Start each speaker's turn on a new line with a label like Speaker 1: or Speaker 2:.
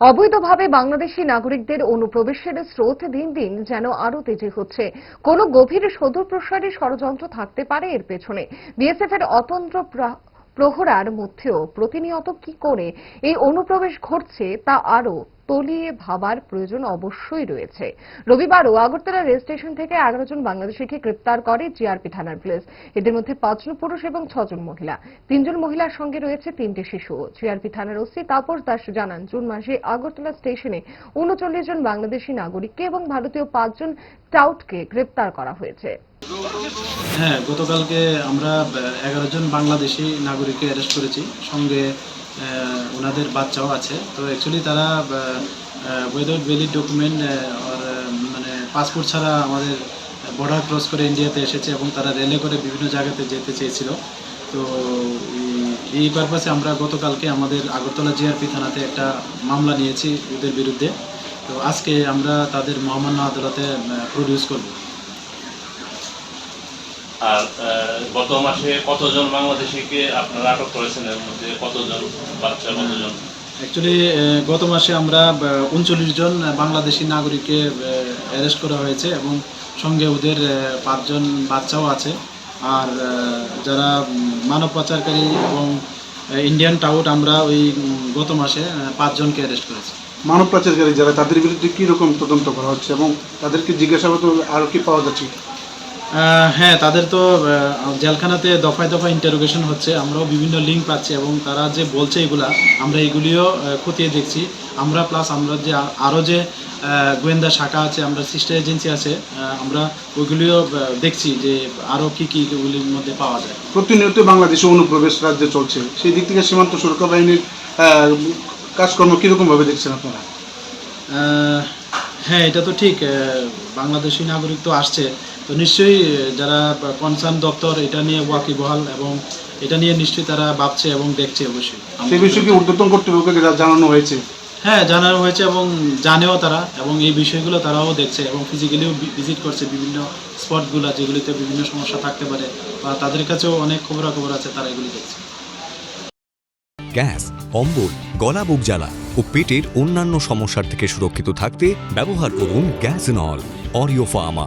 Speaker 1: অবৈধভাবে বাংলাদেশি নাগরিকদের অনুপ্রবেশের স্রোত দিন দিন যেন আরও তেজি হচ্ছে। কোন গভীর সুদূরপ্রসারী ষড়যন্ত্র থাকতে পারে এর পেছনে। বিএসএফ এর অতন্ত্র প্রহরার মধ্যেও প্রতিনিয়ত কি করে এই অনুপ্রবেশ ঘটছে তা আরও তলিয়ে ভাবার প্রয়োজন অবশ্যই রয়েছে। রবিবারও আগরতলা রেল স্টেশন থেকে এগারো জন বাংলাদেশিকে গ্রেপ্তার করে জিআরপি থানার পুলিশ। এদের মধ্যে পাঁচজন পুরুষ এবং ছজন মহিলা। তিনজন মহিলার সঙ্গে রয়েছে তিনটি শিশু। জিআরপি থানার ওসি তাপস দাস জানান, জুন মাসে আগরতলা স্টেশনে উনচল্লিশ জন বাংলাদেশি নাগরিককে এবং ভারতীয় পাঁচজন টাউটকে গ্রেপ্তার করা হয়েছে।
Speaker 2: হ্যাঁ গতকালকে আমরা এগারো জন বাংলাদেশি নাগরিককে অ্যারেস্ট করেছি। সঙ্গে ওনাদের বাচ্চাও আছে। তো অ্যাকচুয়ালি তারা উইদাউট ভ্যালিড ডকুমেন্ট আর মানে পাসপোর্ট ছাড়া আমাদের বর্ডার ক্রস করে ইন্ডিয়াতে এসেছে এবং তারা রেলে করে বিভিন্ন জায়গাতে যেতে চেয়েছিল। তো এই- পারপাসে আমরা গতকালকে আমাদের আগরতলা জিআরপি থানাতে একটা মামলা নিয়েছি, ওদের বিরুদ্ধে। তো আজকে আমরা তাদের মহামান্য আদালতে প্রডিউস করব।
Speaker 3: আর গত মাসে কতজন বাংলাদেশিকে আপনারা আটক করেছেন এর মধ্যে কতজন বাচ্চা কতজন?
Speaker 2: অ্যাকচুয়ালি গত মাসে আমরা উনচল্লিশ জন বাংলাদেশি নাগরিককে অ্যারেস্ট করা হয়েছে এবং সঙ্গে ওদের পাঁচজন বাচ্চাও আছে। আর যারা মানব পাচারকারী এবং ইন্ডিয়ান টাউট আমরা ওই গত মাসে পাঁচজনকে অ্যারেস্ট করেছি।
Speaker 4: মানব পাচারকারী যারা তাদের বিরুদ্ধে কি রকম তদন্ত করা হচ্ছে এবং তাদেরকে জিজ্ঞাসাবাদ আরও কি পাওয়া যাচ্ছে?
Speaker 2: হ্যাঁ তাদের তো জেলখানাতে দফায় দফায় ইন্টারোগেশন হচ্ছে। আমরাও বিভিন্ন লিঙ্ক পাচ্ছি এবং তারা যে বলছে এগুলা আমরা এগুলিও খতিয়ে দেখছি। আমরা প্লাস আমরা যে আরও যে গোয়েন্দা শাখা আছে আমরা সিস্টার এজেন্সি আছে আমরা ওইগুলিও দেখছি যে আরও কী কী এগুলির মধ্যে পাওয়া যায়।
Speaker 4: প্রতিনিয়ত বাংলাদেশে অনুপ্রবেশ রাজ্যে চলছে। সেই দিক থেকে সীমান্ত সুরক্ষা বাহিনীর কাজকর্ম কীরকমভাবে দেখছেন আপনারা?
Speaker 2: হ্যাঁ এটা তো ঠিক বাংলাদেশি নাগরিক তো আসছে। তো নিশ্চয়ই যারা কনসার্ন দপ্তর এটা নিয়ে ওয়াকিবহাল এবং এটা নিয়ে নিশ্চয়ই তারা ভাবছে এবং দেখছে অবশ্যই।
Speaker 4: সেই বিষয়ে কি ঊর্ধ্বতন কর্তৃপক্ষকে জানানো হয়েছে?
Speaker 2: হ্যাঁ জানানো হয়েছে এবং জানেও তারা এবং এই বিষয়গুলো তারাও দেখছে এবং ফিজিক্যালিও ভিজিট করছে বিভিন্ন স্পটগুলো যেগুলিতে বিভিন্ন সমস্যা থাকতে পারে বা তাদের কাছেও অনেক খবরাখবর আছে তারা এগুলি দেখছে।
Speaker 5: গ্যাস অম্বল গলা বুক জ্বালা ও পেটের অন্যান্য সমস্যার থেকে সুরক্ষিত থাকতে ব্যবহার করুন গ্যাস নল অরিও ফার্মা।